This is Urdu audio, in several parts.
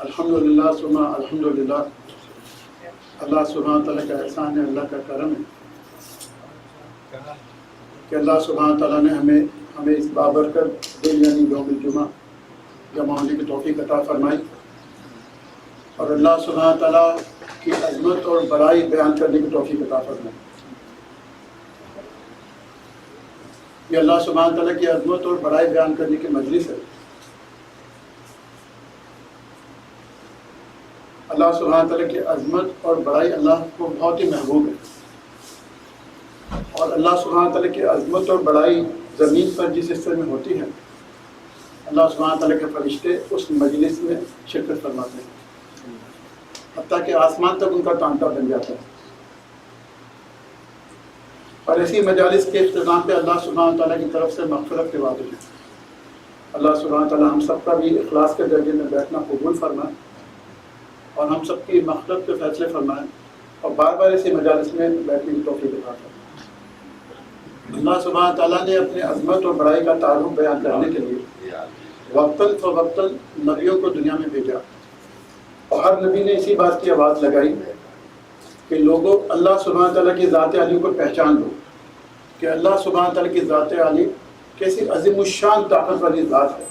الحمد للہ سما الحمد للہ اللہ سبحانہ تعالیٰ کا احسان ہے، اللہ کا کرم ہے۔ کہ اللہ سبحانہ تعالیٰ نے ہمیں ہمیں اس بابرکت دن یعنی یوم الجمعہ جمع ہونے کی توفیق عطا فرمائی۔ اور اللہ سبحانہ تعالیٰ کی عظمت اور بڑائی بیان کرنے کی توفیق عطا فرمائی۔ یہ اللہ سبحانہ تعالیٰ کی عظمت اور بڑائی بیان کرنے کی مجلس ہے۔ اللہ سبحانہ تعالیٰ کی عظمت اور بڑائی اللہ کو بہت ہی محبوب ہے۔ اور اللہ سبحانہ تعالیٰ کی عظمت اور بڑائی زمین پر جس حصے میں ہوتی ہے، اللہ سبحانہ تعالیٰ کے فرشتے اس مجلس میں شرکت فرماتے ہیں۔ حتیٰ کہ آسمان تک ان کا تانتا بن جاتا ہے۔ اور ایسی مجالس کے اختتام پہ اللہ سبحانہ تعالیٰ کی طرف سے مغفرت کے وعدے ہیں۔ اللہ سبحانہ تعالیٰ ہم سب کا بھی اخلاص کے درجے میں بیٹھنا قبول فرمائے۔ اور ہم سب کی مغفرت کے فیصلے فرمائیں اور بار بار ایسی مجالس میں بیٹھنے کی توفیق عطا فرمائیں۔ اللہ سبحانہ تعالیٰ نے اپنے عظمت اور بڑائی کا تعارف بیان کرنے کے لیے وقتاً فوقتاً نبیوں کو دنیا میں بھیجا۔ اور ہر نبی نے اسی بات کی آواز لگائی کہ لوگوں، اللہ سبحانہ تعالیٰ کی ذات علی کو پہچان لو۔ کہ اللہ سبحانہ تعالیٰ کی ذات علی کیسی عظیم الشان طاقت والی ذات ہے۔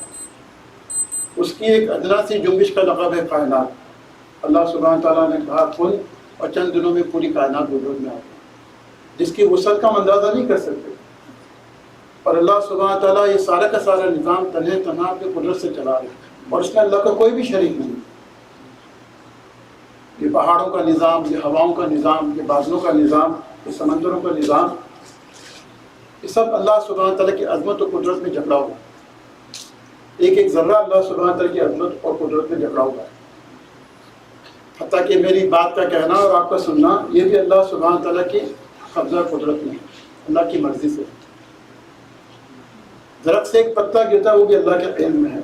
اس کی ایک ادنا سی جنبش کا لقب ہے کائنات۔ اللہ سبحانہ تعالیٰ نے کہا کن اور چند دنوں میں پوری کائنات وجود میں آ گئی۔ جس کی وسعت کا ہم اندازہ نہیں کر سکتے۔ اور اللہ سبحانہ تعالیٰ یہ سارا کا سارا نظام تنہے تنہا اپنی قدرت سے چلا رہے اور اس میں اللہ کا کوئی بھی شریک نہیں۔ یہ پہاڑوں کا نظام، یہ ہواؤں کا نظام، یہ بادلوں کا نظام، یہ سمندروں کا نظام، یہ سب اللہ سبحانہ تعالیٰ کی عظمت اور قدرت میں جکڑا ہوا۔ ایک ایک ذرہ اللہ سبحانہ تعالیٰ کی عظمت اور قدرت میں جکڑا ہوا ہے۔ حتیٰ کہ میری بات کا کہنا اور آپ کا سننا، یہ بھی اللہ سبحانہ تعالیٰ کی قبضہ قدرت میں اللہ کی مرضی سے۔ درخت سے ایک پتا گرتا، وہ بھی اللہ کے علم میں ہے۔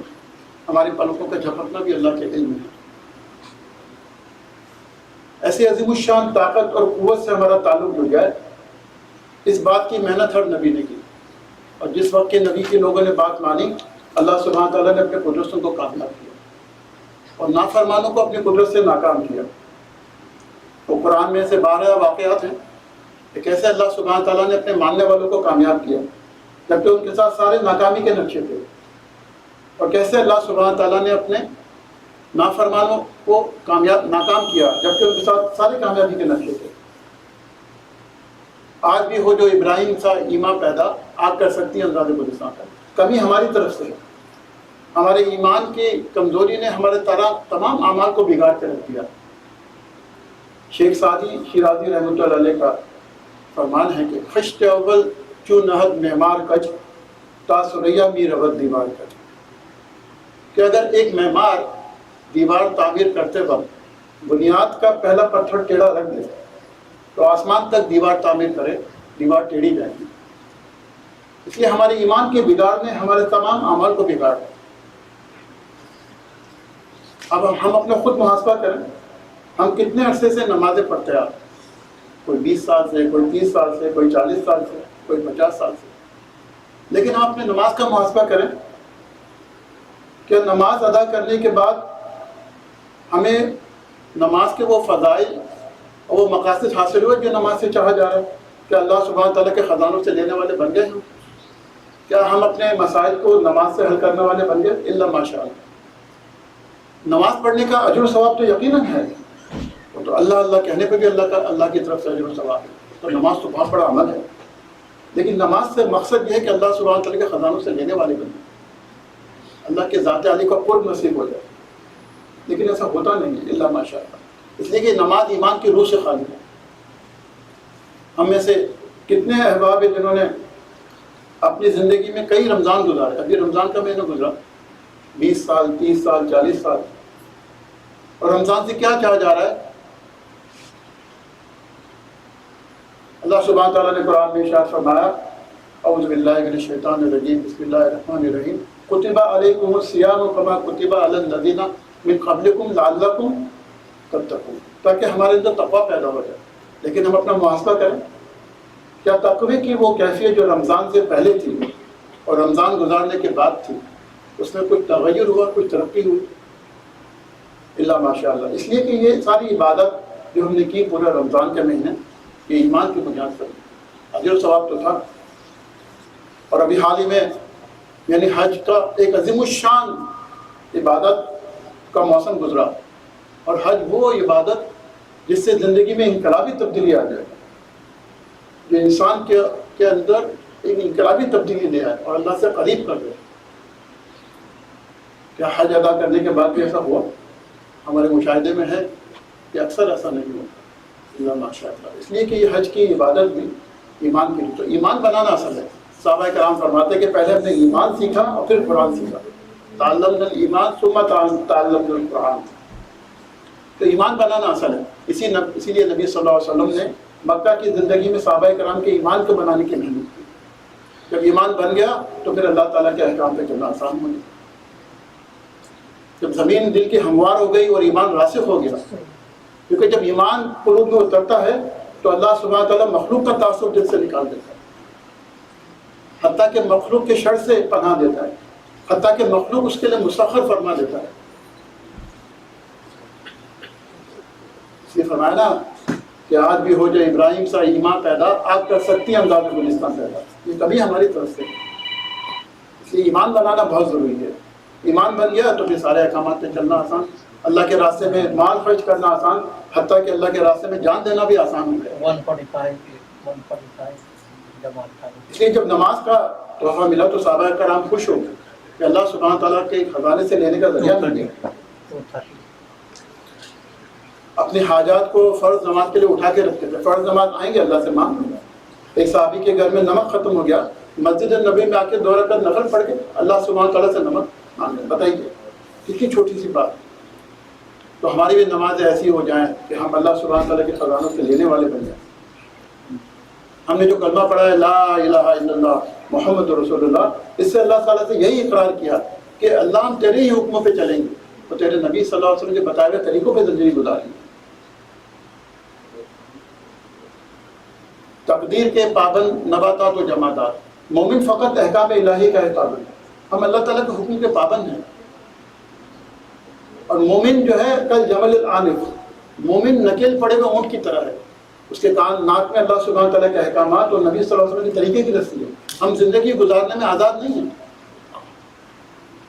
ہماری پلکوں کا جھپکنا بھی اللہ کے علم میں ہے۔ ایسی عظیم الشان طاقت اور قوت سے ہمارا تعلق جڑ جائے اس بات کی محنت ہر نبی نے کی۔ اور جس وقت کے نبی کے لوگوں نے بات مانی، اللہ سبحانہ تعالیٰ نے اپنے قدرتوں کو کامیاب کیا اور نافرمانوں کو اپنی قدرت سے ناکام کیا۔ تو قرآن میں ایسے بارہ واقعات ہیں کہ کیسے اللہ سبحانہ تعالیٰ نے اپنے ماننے والوں کو کامیاب کیا، جبکہ ان کے ساتھ سارے ناکامی کے نقشے تھے۔ اور کیسے اللہ سبحانہ تعالیٰ نے اپنے نافرمانوں کو کامیاب، ناکام کیا، جبکہ ان کے ساتھ سارے کامیابی کے نقشے تھے۔ آج بھی ہو جو ابراہیم سا ایمان پیدا آپ کر سکتی ہیں انداز گلستان کا کمی ہماری طرف سے ہے۔ ہمارے ایمان کی کمزوری نے ہمارے طرح تمام اعمال کو بگاڑ کے رکھ دیا۔ شیخ سعدی شیرازی رحمۃ اللہ علیہ کا فرمان ہے کہ خشت اول چو نہد معمار کج، تا سریا می ربت دیوار کج۔ کہ اگر ایک معمار دیوار تعمیر کرتے وقت بنیاد کا پہلا پتھر ٹیڑھا رکھ دے، تو آسمان تک دیوار تعمیر کرے، دیوار ٹیڑھی جائے گی۔ اس لیے ہمارے ایمان کے بگاڑ نے ہمارے تمام اعمال کو بگاڑ دیا۔ اب ہم اپنا خود محاسبہ کریں۔ ہم کتنے عرصے سے نمازیں پڑھتے آ کوئی بیس سال سے، کوئی تیس سال سے، کوئی چالیس سال سے، کوئی پچاس سال سے۔ لیکن ہم اپنے نماز کا محاسبہ کریں۔ کہ نماز ادا کرنے کے بعد ہمیں نماز کے وہ فضائل اور وہ مقاصد حاصل ہوئے جو نماز سے چاہا جا رہا ہے۔ کہ اللہ سبحانہ تعالیٰ کے خزانوں سے لینے والے بن گئے ہم؟ کیا ہم اپنے مسائل کو نماز سے حل کرنے والے بن گئے؟ اللہ ماشاء اللہ نماز پڑھنے کا اجر و ثواب تو یقیناً ہے۔ وہ تو اللہ اللہ کہنے پہ بھی اللہ کا، اللہ کی طرف سے اجر و ثواب ہے۔ تو نماز تو بہت بڑا عمل ہے۔ لیکن نماز سے مقصد یہ ہے کہ اللہ سبحانہ تعالیٰ کے خزانوں سے لینے والے بن اللہ کے ذات علی کا قرب نصیب ہو جائے۔ لیکن ایسا ہوتا نہیں ہے اللہ ماشاء اللہ اس لیے کہ نماز ایمان کی روح سے خالی ہے۔ ہم میں سے کتنے احباب ہیں جنہوں نے اپنی زندگی میں کئی رمضان گزارے۔ ابھی رمضان کا مہینہ گزرا۔ بیس سال، تیس سال، چالیس سال۔ اور رمضان سے کیا چاہا جا رہا ہے؟ اللہ سبحانہ تعالیٰ نے قرآن میں اشارت فرمایا، اعوذ باللہ من الشیطان الرجیم، بسم اللہ الرحمن الرحیم، کتبہ علیکم السیام کما کتبہ علی الذین من قبلکم لعلکم تتقون، تاکہ ہمارے اندر تقوی پیدا ہو جائے۔ لیکن ہم اپنا محاسبہ کریں۔ کیا تقوی کی وہ کیفیت جو رمضان سے پہلے تھی اور رمضان گزارنے کے بعد تھی، اس میں کچھ تغیر ہوا کچھ ترقی ہوئی؟ اللہ ماشاء اللہ اس لیے کہ یہ ساری عبادت جو ہم نے کی پورے رمضان کے مہینے، یہ ایمان کی بنیاد پر۔ اجر ثواب تو تھا۔ اور ابھی حال ہی میں یعنی حج کا ایک عظیم الشان عبادت کا موسم گزرا۔ اور حج وہ عبادت جس سے زندگی میں انقلابی تبدیلی آ جائے۔ جو انسان کے کے اندر ایک انقلابی تبدیلی لے آئے اور اللہ سے قریب کر دے۔ کیا حج ادا کرنے کے بعد بھی ایسا ہوا؟ ہمارے مشاہدے میں ہے کہ اکثر ایسا نہیں ہوتا، اللہ ماشاء اللہ اس لیے کہ یہ حج کی عبادت بھی ایمان کے لیے۔ تو ایمان بنانا اصل ہے۔ صحابہ کرام فرماتے کہ پہلے ہم نے ایمان سیکھا اور پھر قرآن سیکھا۔ تعلم ایمان ثم تعلم القرآن تو ایمان بنانا اصل ہے۔ اسی نب... اسی لیے نبی صلی اللہ علیہ وسلم نے مکہ کی زندگی میں صحابہ کرام کے ایمان کو بنانے کی محنت کی۔ جب ایمان بن گیا تو پھر اللہ تعالیٰ کے احکام پہ چلنا آسان ہو گیا۔ جب زمین دل کی ہموار ہو گئی اور ایمان راسخ ہو گیا، کیونکہ جب ایمان قلوب میں اترتا ہے، تو اللہ سبحانہ تعالیٰ مخلوق کا تعصب دل سے نکال دیتا ہے۔ حتیٰ کہ مخلوق کے شر سے پناہ دیتا ہے۔ حتیٰ کہ مخلوق اس کے لیے مستخر فرما دیتا ہے۔ اس لیے فرمایا نا کہ آج بھی ہو جائے ابراہیم سا ایمان پیدا آپ کر سکتی ہیں امداد گلستان پیدا۔ یہ کبھی ہماری طرف سے۔ اس لیے ایمان بنانا بہت ضروری ہے۔ ایمان بن گیا تو پھر سارے احکامات پہ چلنا آسان۔ اللہ کے راستے میں مال خرچ کرنا آسان حتیٰ کہ اللہ کے راستے میں جان دینا بھی آسان ہو گیا۔ اس لیے جب نماز کا تحفہ ملا تو صحابہ کرام خوش ہو گئے۔ کہ اللہ سبحانہ تعالیٰ کے خزانے سے لینے کا ذریعہ مل گیا۔ اپنی حاجات کو فرض نماز کے لیے اٹھا کے رکھتے تھے۔ فرض نماز آئیں گے اللہ سے مانگ لوں ایک صحابی کے گھر میں نمک ختم ہو گیا۔ مسجد النبی میں آ کے دو رکعت نفل پڑھ کے اللہ سبحانہ تعالیٰ سے نمک بتائیے، کتنی چھوٹی سی بات؟ تو ہماری بھی نمازیں ایسی ہو جائیں کہ ہم اللہ سبحانہ تعالیٰ کے خزانوں سے لینے والے بن جائیں۔ ہم نے جو کلمہ پڑھا ہے، لا الہ الا اللہ، محمد رسول اللہ، اس سے اللہ تعالیٰ سے یہی اقرار کیا کہ اللہ ہم تیرے ہی حکموں پہ چلیں گے۔ تو تیرے نبی صلی اللہ علیہ وسلم کے بتائے ہوئے طریقوں پہ زندگی گزاریں گے۔ تقدیر کے پابند نباتات و جماعتات مومن فقط احکام الہی کا ہے پابند ہم اللہ تعالیٰ کے حکم کے پابند ہیں۔ اور مومن جو ہے، کل جمل العنف مومن نکیل پڑے ہوئے اونٹ کی طرح ہے۔ اس کے کان، ناک میں اللہ سبحانہ تعالیٰ کے احکامات اور نبی صلی اللہ علیہ وسلم کے طریقے کی رسی ہے۔ ہم زندگی گزارنے میں آزاد نہیں ہیں۔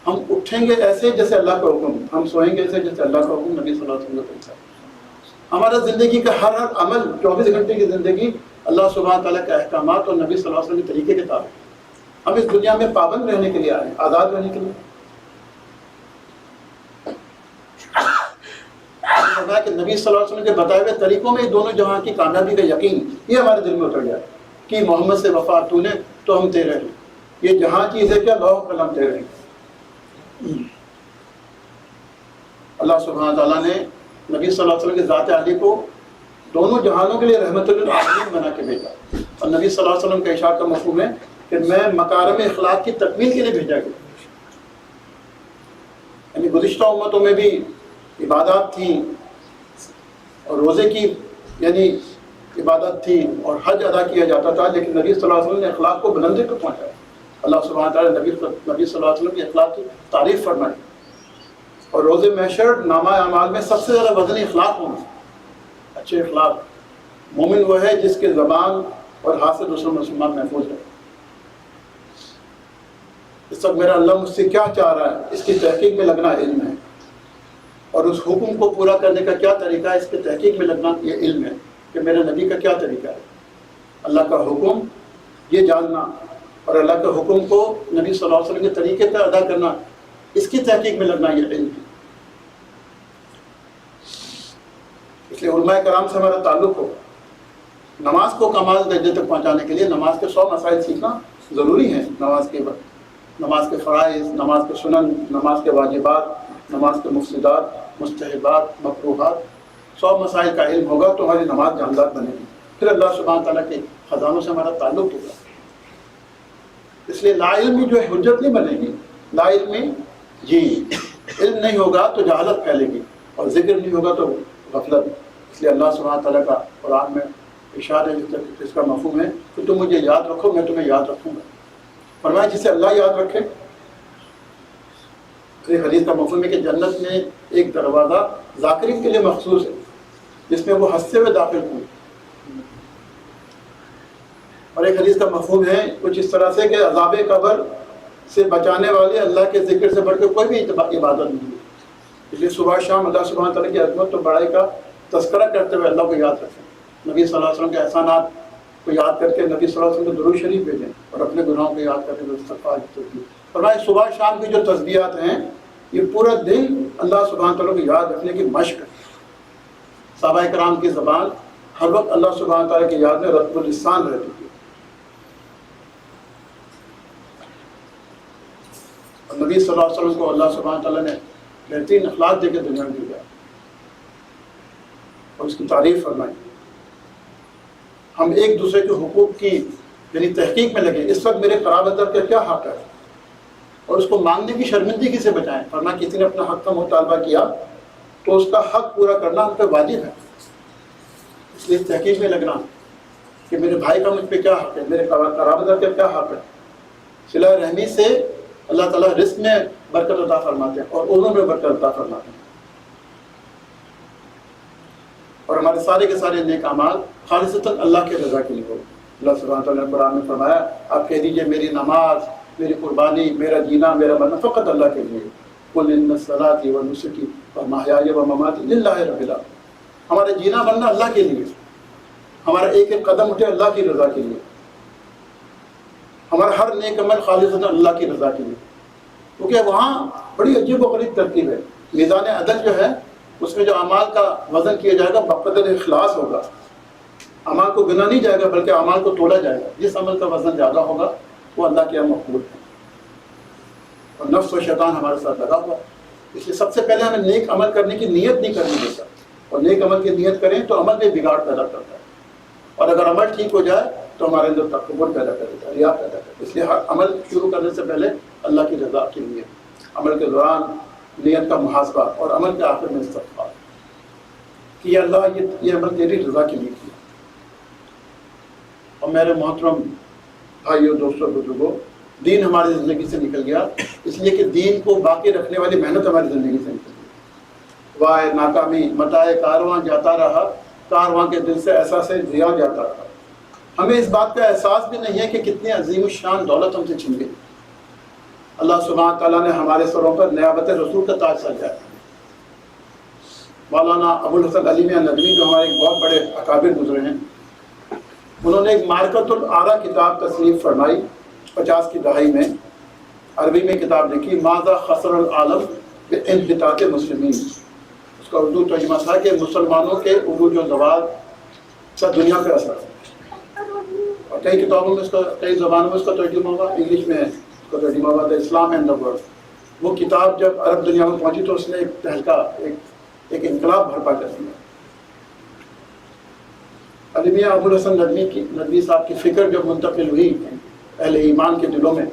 ہم اٹھیں گے ایسے جیسے اللہ کا حکم، ہم سوئیں گے ایسے جیسے اللہ کا حکم نبی صلی اللہ علیہ وسلم کا طریقہ ہمارا زندگی کا ہر ہر عمل، چوبیس گھنٹے کی زندگی اللہ سبحانہ تعالیٰ کے احکامات اور نبی صلی اللہ علیہ وسلم کے طریقے کے تابع ہم اس دنیا میں پابند رہنے کے لیے آئے آزاد رہنے کے لیے۔ کہ نبی صلی اللہ علیہ وسلم کے بتائے ہوئے طریقوں میں دونوں جہاں کی کامیابی کا یقین، یہ ہمارے دل میں اتر جائے کہ محمد سے وفا تو نے، تو ہم تیرے ہیں۔ یہ جہاں چیز ہے کیا لوہ قلم تیرے ہیں۔ اللہ سبحانہ تعالیٰ نے نبی صلی اللہ علیہ وسلم کے ذات علی کو دونوں جہانوں کے لیے رحمت للعالمین بنا کے بھیجا۔ اور نبی صلی اللہ علیہ وسلم کا اشار کا مفہوم ہے کہ میں مکارم اخلاق کی تکمیل کے لیے بھیجا گیا۔ یعنی گزشتہ امتوں میں بھی عبادات تھیں اور روزے کی یعنی عبادت تھی اور حج ادا کیا جاتا تھا، لیکن نبی صلی اللہ علیہ وسلم نے اخلاق کو بلندی کو پہنچایا۔ اللہ سبحانہ تعالیٰ نبی نبی صلی اللہ علیہ وسلم کی اخلاق کی تعریف فرمائی۔ اور روز محشر، نامہ اعمال میں سب سے زیادہ وزنی اخلاق ہوں اچھے اخلاق۔ مومن وہ ہے جس کے زبان اور ہاتھ سے دوسرے مسلمان محفوظ ہے اس وقت میرا اللہ مجھ سے کیا چاہ رہا ہے؟ اس کی تحقیق میں لگنا علم ہے۔ اور اس حکم کو پورا کرنے کا کیا طریقہ ہے؟ اس کے تحقیق میں لگنا یہ علم ہے کہ میرے نبی کا کیا طریقہ ہے۔ اللہ کا حکم یہ جاننا اور اللہ کے حکم کو نبی صلی اللہ علیہ وسلم کے طریقے پہ ادا کرنا، اس کی تحقیق میں لگنا یہ علم ہے۔ اس لیے علماء کرام سے ہمارا تعلق ہو۔ نماز کو کمال درجے تک پہنچانے کے لیے نماز کے سو مسائل سیکھنا ضروری ہے نماز کے وقت نماز کے فرائض، نماز کے سنن، نماز کے واجبات، نماز کے مفسدات، مستحبات مقروحات سو مسائل کا علم ہوگا تو ہماری نماز جاندار بنے گی۔ پھر اللہ سبحانہ تعالیٰ کے خزانوں سے ہمارا تعلق ہوگا۔ اس لیے لا علمی جو ہے، حجت نہیں بنے گی۔ لا علمی جی علم نہیں ہوگا تو جہالت پھیلے گی اور ذکر نہیں ہوگا تو غفلت۔ اس لیے اللہ سبحانہ تعالیٰ کا قرآن میں اشارہ جس کا مفہوم ہے۔ کہ تم مجھے یاد رکھو، میں تمہیں یاد رکھوں گا۔ فرمایا جسے اللہ یاد رکھے۔ ایک حدیث کا مفہوم ہے کہ جنت میں ایک دروازہ ذاکرین کے لیے مخصوص ہے، جس میں وہ ہنستے ہوئے داخل ہوئے۔ اور ایک حدیث کا مفہوم ہے کچھ اس طرح سے کہ عذاب قبر سے بچانے والے اللہ کے ذکر سے بڑھ کے کوئی بھی عبادت نہیں ہے۔ اس لیے صبح شام اللہ سبحانہ تعالیٰ کی عظمت و بڑائی کا تذکرہ کرتے ہوئے اللہ کو یاد رکھیں۔ نبی صلی اللہ علیہ وسلم کے احسانات کو یاد کر کے نبی صلی اللہ علیہ وسلم کو شریف بھیجیں اور اپنے گناہوں کو یاد کر کے استغفار کی فرمائے صبح شام کی جو تسبیحات ہیں، یہ پورا دن اللہ سبحانہ تعالیٰ کو یاد رکھنے کی مشق ہے۔ صحابہ کرام کی زبان ہر وقت اللہ سبحانہ تعالیٰ کی یاد میں رب السان رہتی تھی اور نبی صلی اللہ علیہ وسلم کو اللہ سبحانہ تعالیٰ نے بہترین اخلاق دے کے دنیا میں دیا۔ اور اس کی تعریف فرمائی۔ ہم ایک دوسرے کے حقوق کی یعنی تحقیق میں لگے اس وقت میرے قراب ادب کا کیا حق ہے؟ اور اس کو مانگنے کی شرمندگی سے بچائیں؟ فرما کسی نے اپنا حق کا مطالبہ کیا تو اس کا حق پورا کرنا ہم پہ واجب ہے۔ اس لیے تحقیق میں لگنا کہ میرے بھائی کا مجھ پہ کیا حق ہے؟ میرے قراب ادب کا کیا حق ہے؟ صلاح رحمی سے اللہ تعالیٰ رزق میں برکت عطا فرماتے ہیں اور عمروں میں برکت عطا فرماتے ہیں۔ اور ہمارے سارے کے سارے نیک اعمال خالصتاً اللہ کے رضا کے لیے ہو۔ اللہ سبحانہ تعالیٰ نے قرآن میں فرمایا، آپ کہہ دیجیے میری نماز، میری قربانی، میرا جینا، میرا مرنا فقط اللہ کے لیے۔ کل ان صلاحی و نسخی و ماہیائی و مماتی اللہ رب اللہ ہمارا جینا، مرنا اللہ کے لیے۔ ہمارا ایک ایک قدم اٹھے اللہ کی رضا کے لیے۔ ہمارا ہر نیک عمل خالص اللہ کی رضا کے لیے۔ کیونکہ وہاں بڑی عجیب و غریب ترکیب ہے۔ میزان عدل جو ہے اس میں جو اعمال کا وزن کیا جائے گا بقدر اخلاص ہوگا۔ اعمال کو گنا نہیں جائے گا، بلکہ اعمال کو توڑا جائے گا۔ جس عمل کا وزن زیادہ ہوگا، وہ اللہ کے یہاں مقبول ہے۔ اور نفس و شیطان ہمارے ساتھ لگا ہوا۔ اس لیے سب سے پہلے ہمیں نیک عمل کرنے کی نیت نہیں کرنی دیتا اور نیک عمل کی نیت کریں تو عمل میں بگاڑ پیدا کرتا ہے۔ اور اگر عمل ٹھیک ہو جائے تو ہمارے اندر تکبر پیدا کرے گا ریا پیدا کرے اس لیے ہر عمل شروع کرنے سے پہلے اللہ کی رضا کے لیے۔ عمل کے دوران نیت کا محاسبہ اور عمل کے آخر میں استغفار۔ کہ یہ اللہ، یہ یہ عمل تیری رضا کے لیے کیا۔ اور میرے محترم بھائیوں، دوستوں، بزرگوں، دین ہماری زندگی سے نکل گیا۔ اس لیے کہ دین کو باقی رکھنے والی محنت ہماری زندگی سے نکل گئی۔ وائے ناکامی متائے کارواں جاتا رہا۔ کارواں کے دل سے ایسا سے دیا جاتا رہا۔ ہمیں اس بات کا احساس بھی نہیں ہے کہ کتنی عظیم الشان دولت ہم سے چھن گئی۔ اللہ سبحانہ تعالیٰ نے ہمارے سروں پر نیابت رسول کا تاج سجایا۔ مولانا ابو الحسن علی میاں ندوی جو ہمارے ایک بہت بڑے اکابر گزرے ہیں، انہوں نے ایک مارکت العرا کتاب تصنیف فرمائی، پچاس کی دہائی میں، عربی میں کتاب لکھی، ماذا خسر العالم انحطاط مسلمین۔ اس کا اردو ترجمہ تھا کہ مسلمانوں کے عروج و زوال کا دنیا پہ اثر۔ اور کئی کتابوں میں اس کا، کئی زبانوں میں اس کا ترجمہ ہوا، انگلش میں اس اسلام اینڈ دا ورلڈ وہ کتاب جب عرب دنیا میں پہنچی تو اس نے ایک تہلکہ، ایک ایک انقلاب بھرپا کر دیا۔ علمیہ ابو الحسن ندوی کی ندوی صاحب کی فکر جب منتقل ہوئی اہل ایمان کے دلوں میں،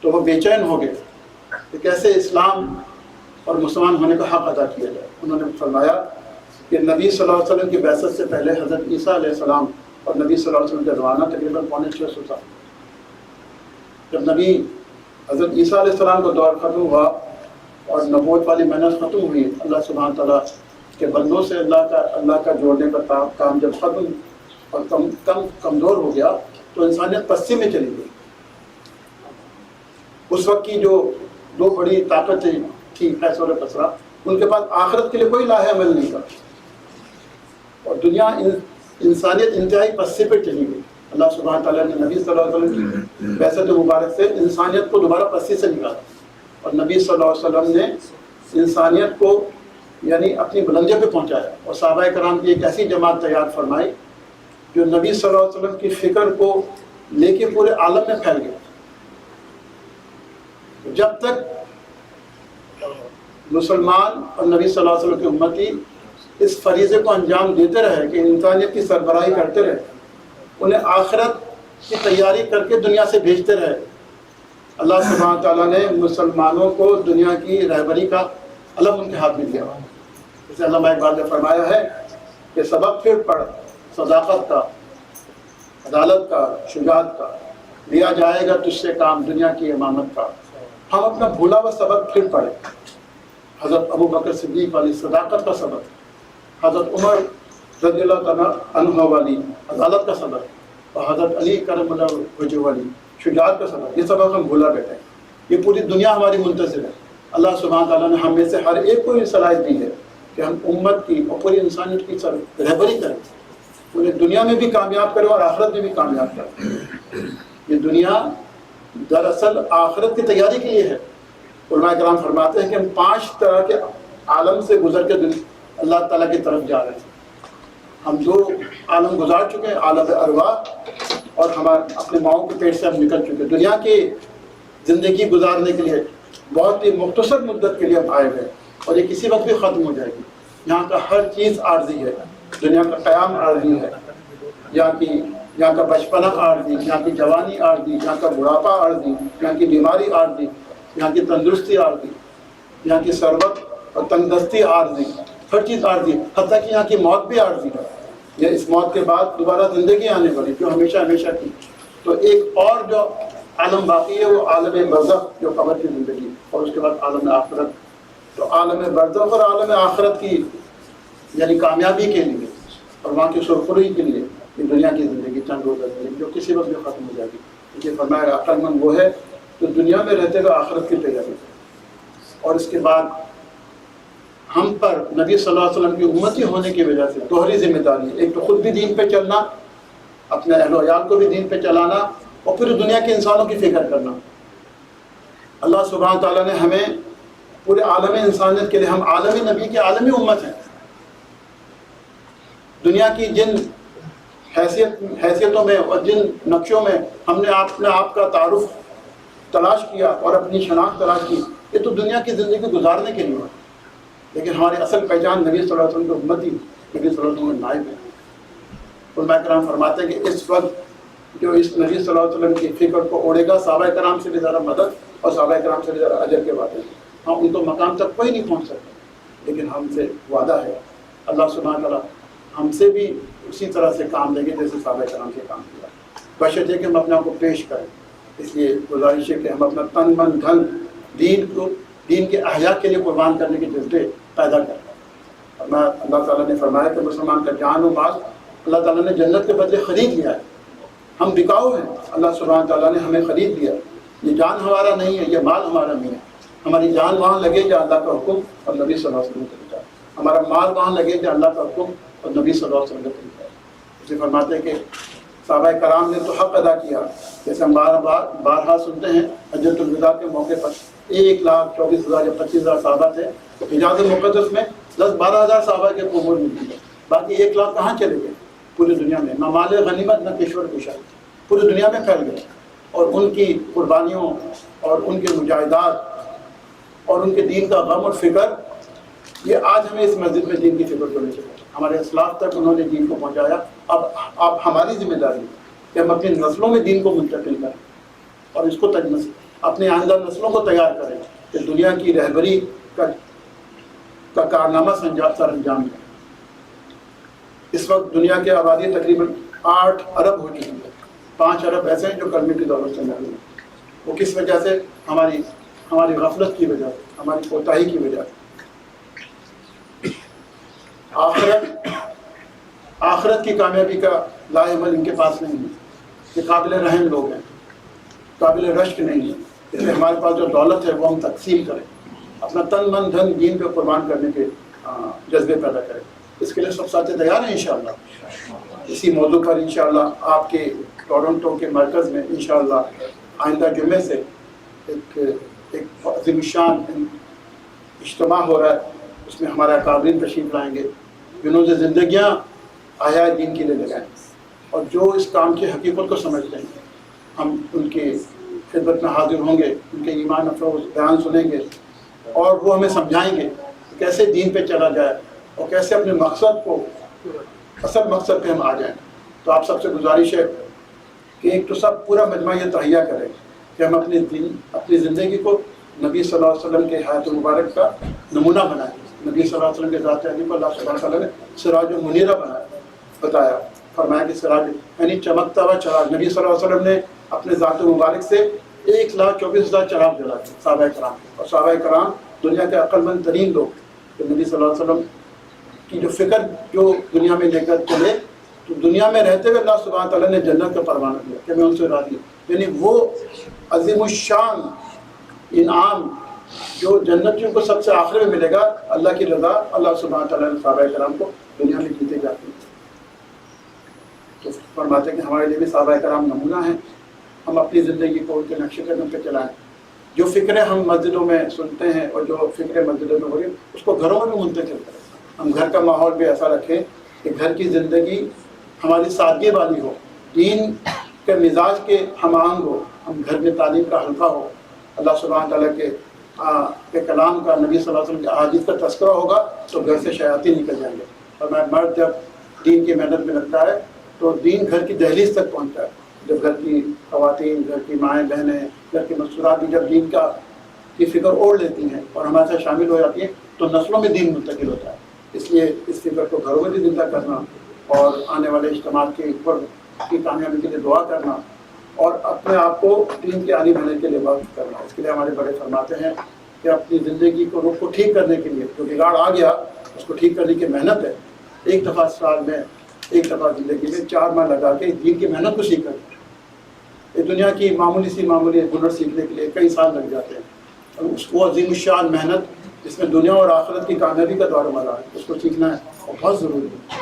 تو وہ بے چین ہو گئے کہ کیسے اسلام اور مسلمان ہونے کا حق ادا کیا جائے۔ انہوں نے فرمایا کہ نبی صلی اللہ علیہ وسلم کی بحثت سے پہلے حضرت عیسیٰ علیہ السلام اور نبی صلی اللہ علیہ وسلم کا روانہ تقریباً پونے چھ سو سال۔ جب نبی حضرت عیسیٰ علیہ السلام کا دور ختم ہوا اور نبوت والی محنت ختم ہوئی، اللہ سبحانہ تعالیٰ کے بندوں سے اللہ کا اللہ کا جوڑنے کا کام جب ختم اور کم کم، کمزور ہو گیا تو انسانیت پسے میں چلی گئی۔ اس وقت کی جو دو بڑی طاقتیں تھی فیصل کسرا ان کے پاس آخرت کے لیے کوئی لاہ عمل نہیں تھا اور دنیا انسانیت انتہائی پسے پہ چلی گئی۔ اللہ سبحانہ تعالیٰ نے نبی صلی اللہ علیہ وسلم کی بحثت مبارک سے انسانیت کو دوبارہ پسے سے نکالا۔ اور نبی صلی اللہ علیہ وسلم نے انسانیت کو یعنی اپنی بلندیوں پہ پہنچایا۔ اور صحابہ کرام کی ایک ایسی جماعت تیار فرمائی جو نبی صلی اللہ علیہ وسلم کی فکر کو لے کے پورے عالم میں پھیل گیا۔ جب تک مسلمان اور نبی صلی اللہ علیہ وسلم کی امتی اس فریضے کو انجام دیتے رہے کہ انسانیت کی سربراہی کرتے رہے انہیں آخرت کی تیاری کر کے دنیا سے بھیجتے رہے۔ اللہ سبحانہ تعالیٰ نے مسلمانوں کو دنیا کی رہبری کا علم ان کے ہاتھ میں دیا جیسے علامہ اقبال نے فرمایا ہے کہ سبق پھر پڑھ، صداقت کا، عدالت کا، شجاعت کا، لیا جائے گا تجھ سے کام دنیا کی امامت کا۔ ہم اپنا بھولا ہوا سبق پھر پڑھیں۔ حضرت ابو بکر صدیق والی صداقت کا سبق، حضرت عمر رضی اللہ تعالیٰ عنہ والی، عدالت کا سبق اور حضرت علی کرم اللہ وجہ والی، شجاعت کا سبق یہ سبق ہم بھولا بیٹھے ہیں۔ یہ پوری دنیا ہماری منتظر ہے۔ اللہ سبحانہ تعالیٰ نے ہم میں سے ہر ایک کو یہ صلاحیت دی ہے کہ ہم امت کی اور پوری انسانیت کی سر رہبری کریں۔ پوری دنیا میں بھی کامیاب کریں اور آخرت میں بھی کامیاب کریں۔ یہ دنیا دراصل آخرت کی تیاری کے لیے ہے۔ علماء کرام فرماتے ہیں کہ ہم پانچ طرح کے عالم سے گزر کے اللہ تعالیٰ کی طرف جا رہے ہیں ہم جو عالم گزار چکے ہیں، عالم ارواح، اور ہمارے اپنے ماؤں کے پیٹ سے ہم نکل چکے ہیں۔ دنیا کی زندگی گزارنے کے لیے بہت ہی مختصر مدت کے لیے ہم آئے ہوئے اور یہ کسی وقت بھی ختم ہو جائے گی۔ یہاں کا ہر چیز عارضی ہے۔ دنیا کا قیام عارضی ہے۔ یہاں کی، یہاں کا بچپنا عارضی، یہاں کی جوانی عارضی، یہاں کا بڑھاپا عارضی، یہاں کی بیماری عارضی، یہاں کی تندرستی عارضی، یہاں کی ثروت اور تندرستی عارضی۔ ہر چیز عارضی حتیٰ کہ یہاں کی موت بھی عارضی ہے یہ اس موت کے بعد دوبارہ زندگی آنے والی، جو ہمیشہ ہمیشہ کی تو ایک اور جو عالم باقی ہے، وہ عالم برزخ جو قبر کی زندگی، اور اس کے بعد عالم آخرت۔ تو عالم برزخ اور عالم آخرت کی یعنی کامیابی کے لیے، اور وہاں کی سرخری کے لیے یہ دنیا کی زندگی چند روزہ زندگی جو کسی وقت بھی ختم ہو جائے گی۔ یہ فرمایا عقل مند وہ ہے جو دنیا میں رہتے ہوئے آخرت کی تیاری اور اس کے بعد ہم پر نبی صلی اللہ علیہ وسلم کی امتی ہونے کی وجہ سے دوہری ذمہ داری ہے۔ ایک تو خود بھی دین پہ چلنا، اپنے اہل و عیال کو بھی دین پہ چلانا اور پھر دنیا کے انسانوں کی فکر کرنا۔ اللہ سبحانہ تعالیٰ نے ہمیں پورے عالم انسانیت کے لیے، ہم عالمی نبی کی عالمی امت ہیں۔ دنیا کی جن حیثیت، حیثیتوں میں اور جن نقشوں میں ہم نے اپنے آپ کا تعارف تلاش کیا اور اپنی شناخت تلاش کی، یہ تو دنیا کی زندگی گزارنے کے لیے۔ ہوا لیکن ہماری اصل پہچان نبی صلی اللہ علیہ وسلم کی امتی نبی صلی اللہ علیہ وسلم کے نائب ہے علماء کرام فرماتے ہیں کہ اس وقت جو اس نبی صلی اللہ علیہ وسلم کی فکر کو اوڑے گا، صحابہ کرام سے بھی زیادہ مدد اور صحابہ کرام سے بھی زیادہ اجر کے باتیں۔ ہم ان کو مقام تک کوئی نہیں پہنچ سکتے لیکن ہم سے وعدہ ہے۔ اللہ سبحانہ تعالیٰ ہم سے بھی اسی طرح سے کام لیں گے جیسے صحابہ کرام سے کام کیا۔ بشر ہے کہ ہم اپنے آپ کو پیش کریں۔ اس لیے گزارش ہے کہ ہم اپنا تن من دھن دین کو دین کے احیاء کے لیے قربان کرنے کے جذبے پیدا کریں اور اللہ تعالیٰ نے فرمایا کہ مسلمان کا جان و مال اللہ تعالیٰ نے جنت کے بدلے خرید لیا ہے۔ ہم بکاؤ ہیں۔ اللہ سبحانہ تعالیٰ نے ہمیں خرید لیا یہ جان ہمارا نہیں ہے، یہ مال ہمارا نہیں ہے۔ ہماری جان وہاں لگے جہاں اللہ کا حکم اور نبی صلی اللہ علیہ وسلم کا طریقہ ہمارا مال وہاں لگے جہاں اللہ کا حکم اور نبی صلی اللہ علیہ وسلم کا طریقہ اسے فرماتے ہیں کہ صحابہ کرام نے تو حق ادا کیا۔ جیسے ہم بار بار بارہا سنتے ہیں حجرت الوداع کے موقع پر ایک لاکھ چوبیس ہزار یا پچیس ہزار صحابہ تھے۔ تو حجاز مقدس میں دس بارہ ہزار صحابہ کے قبول ملتی ہے باقی ایک لاکھ کہاں چلے گئے؟ پوری دنیا میں۔ نہ مال غنیمت، نہ کشور کشائی پوری دنیا میں پھیل گئے۔ اور ان کی قربانیوں اور ان کے مجاہدات اور ان کے دین کا غم اور فکر، یہ آج ہمیں اس مسجد میں دین کی فکر کرنی چاہیے ہمارے اسلاف تک انہوں نے دین کو پہنچایا۔ اب اب ہماری ذمہ داری ہے کہ ہم اپنی نسلوں میں دین کو منتقل کریں اور اس کو تجمس اپنے آئندہ نسلوں کو تیار کریں کہ دنیا کی رہبری کا کا کارنامہ سنجا سر انجام دیں۔ اس وقت دنیا کی آبادی تقریباً آٹھ ارب ہو چکی ہے۔ پانچ ارب ایسے ہیں جو کرنے کی دولت سے محروم ہیں۔ وہ کس وجہ سے؟ ہماری ہماری غفلت کی وجہ سے، ہماری کوتاہی کی وجہ سے۔ آخرت آخرت کی کامیابی کا لا عمل ان کے پاس نہیں ہے۔ یہ قابل رحم لوگ ہیں۔ قابل رشک نہیں ہے۔ اس لیے ہمارے پاس جو دولت ہے وہ ہم تقسیم کریں۔ اپنا تن، من، دھن، دین پہ قربان کرنے کے جذبے پیدا کریں۔ اس کے لیے سب ساتھ تیار ہیں انشاءاللہ۔ اسی موضوع پر انشاءاللہ آپ کے ٹورنٹو کے مرکز میں انشاءاللہ آئندہ جمعے سے ایک ایک عظیم شان اجتماع ہو رہا ہے۔ اس میں ہمارے اکابرین تشریف لائیں گے۔ جنہوں نے زندگیاں آیا دین کے لیے لگائیں اور جو اس کام کی حقیقت کو سمجھتے ہیں، ہم ان کی خدمت میں حاضر ہوں گے، ان کے ایمان افروز بیان سنیں گے، اور وہ ہمیں سمجھائیں گے کیسے دین پہ چلا جائے اور کیسے اپنے مقصد کو، اصل مقصد پہ ہم آ جائیں۔ تو آپ سب سے گزارش ہے کہ ایک تو سب پورا مجمع یہ تہیا کریں کہ ہم اپنے دین، اپنی زندگی کو نبی صلی اللہ علیہ وسلم کے حیات المبارک کا نمونہ بنائیں۔ نبی صلی اللہ علیہ وسلم کے ذات علی کو اللہ صلی اللہ علیہ نے سراج المنیرہ بنایا۔ بتایا۔ فرمایا کہ سراج یعنی چمکتا ہوا چراغ۔ نبی صلی اللہ علیہ وسلم نے اپنے ذات مبارک سے ایک لاکھ چوبیس ہزار چراغ جلا کے صحابہ کرام اور صحابہ کرام دنیا کے عقل مند ترین لوگ کہ نبی صلی اللہ علیہ وسلم کی جو فکر، جو دنیا میں لے کر چلے، تو دنیا میں رہتے ہوئے اللہ سبحانہ تعالیٰ نے جنت کا پروانہ دیا کہ میں ان سے راضی ہوں۔ یعنی وہ عظیم الشان، انعام جو جنتیوں کو سب سے آخر میں ملے گا، اللہ کی رضا، اللہ سبحانہ تعالیٰ نے صحابہ کرام کو دنیا میں جیتے جاتے ہیں۔ فرماتے ہیں کہ ہمارے لیے بھی صحابہ کرام نمونہ ہیں۔ ہم اپنی زندگی کو ان کے نقش قدم پہ چلائیں۔ جو فکریں ہم مسجدوں میں سنتے ہیں اور جو فکریں مسجدوں میں ہو رہی ہیں اس کو گھروں میں بھی منتقل کریں۔ ہم گھر کا ماحول بھی ایسا رکھیں کہ گھر کی زندگی ہماری سادگی والی ہو دین کے مزاج کے ہم آہنگ ہو ہم گھر میں تعلیم کا حلقہ ہو۔ اللہ سبحانہ تعالیٰ کے آ، کے کلام کا نبی صلی اللہ علیہ وسلم کے احادیث کا تذکرہ ہوگا تو گھر سے شیاطین نکل جائیں گے۔ اور میں مرد جب دین کی محنت میں لگتا ہے تو دین گھر کی دہلیز تک پہنچتا ہے۔ جب گھر کی خواتین، گھر کی مائیں، بہنیں، گھر کی مستورات بھی جب دین کا کی فکر اوڑھ لیتی ہیں اور ہمارے ساتھ شامل ہو جاتی ہیں، تو نسلوں میں دین منتقل ہوتا ہے۔ اس لیے اس فکر کو گھروں میں بھی زندہ کرنا اور آنے والے اجتماع کے اوپر کی کامیابی کے لیے دعا کرنا اور اپنے آپ کو دین کی عالی بننے کے لیے وقت کرنا۔ اس کے لیے ہمارے بڑے فرماتے ہیں کہ اپنی زندگی کو رخ کو ٹھیک کرنے کے لیے، جو بگاڑ آ گیا، اس کو ٹھیک کرنے کی محنت ہے۔ ایک دفعہ سال میں ایک دفعہ زندگی میں چار ماہ لگا کے دین کی محنت کو سیکھ کر یہ دنیا کی معمولی سی معمولی ہنر سیکھنے کے لیے کئی سال لگ جاتے ہیں۔ اور اس کو عظیم الشان محنت، جس میں دنیا اور آخرت کی کامیابی کا دور مدار ہے، اس کو سیکھنا ہے اور بہت ضروری ہے۔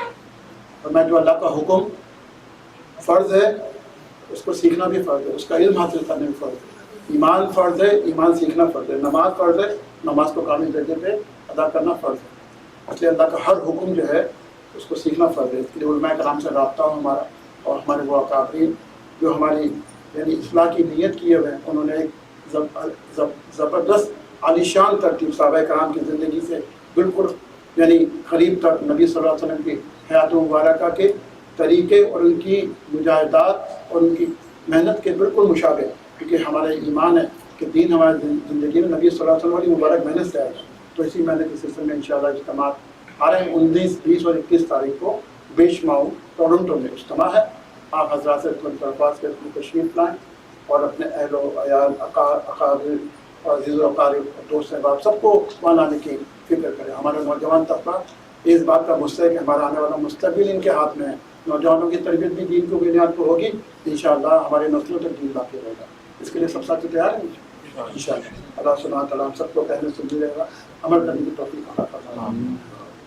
اور میں جو اللہ کا حکم فرض ہے، اس کو سیکھنا بھی فرض ہے، اس کا علم حاصل کرنا بھی فرض ہے۔ ایمان فرض ہے، ایمان سیکھنا فرض ہے۔ نماز فرض ہے، نماز کو کامل درجے پہ ادا کرنا فرض ہے۔ اس لیے اللہ کا ہر حکم جو ہے اس کو سیکھنا فرض ہے۔ اس کے لیے علماء کرام سے رابطہ ہو ہمارا اور ہمارے وہ اکابرین جو ہماری یعنی اصلاح کی نیت کیے ہوئے ہیں، انہوں نے ایک زبردست عالیشان ترتیب صحابہ کرام کی زندگی سے بالکل یعنی قریب تک نبی صلی اللہ علیہ وسلم کی حیات مبارکہ کے طریقے اور ان کی مجاہدات اور ان کی محنت کے بالکل مشابہ کیونکہ ہمارا ایمان ہے کہ دین ہماری زندگی میں نبی صلی اللہ علیہ وسلم والی مبارک محنت سے آئے گا۔ تو اسی محنت کے سلسلے میں انشاءاللہ اجتماعات آ رہے ہیں انیس بیس اور اکیس تاریخ کو بیش ماؤ ٹورنٹو میں اجتماع ہے۔ آپ حضرات سے درخواست کے اپنی تشریف لائیں اور اپنے اہل و عیال اقارب اور عزیز و اقارب، دوست احباب سب کو وہاں لانے کی فکر کریں۔ ہمارا نوجوان طبقہ اس بات کا غصہ ہے کہ ہمارا آنے والا مستقبل ان کے ہاتھ میں ہے۔ نوجوانوں کی تربیت بھی دین کو بنیاد پر ہوگی۔ انشاءاللہ ہمارے نسلوں تک دین باقی رہے گا۔ اس کے لیے سب ساتھ تیار ہیں؟ انشاءاللہ۔ اللہ اللہ سبحانہ تعالیٰ ہم سب کو کہنے سنی رہے گا۔ عمل کرنے کی توفیق عطا فرمائے۔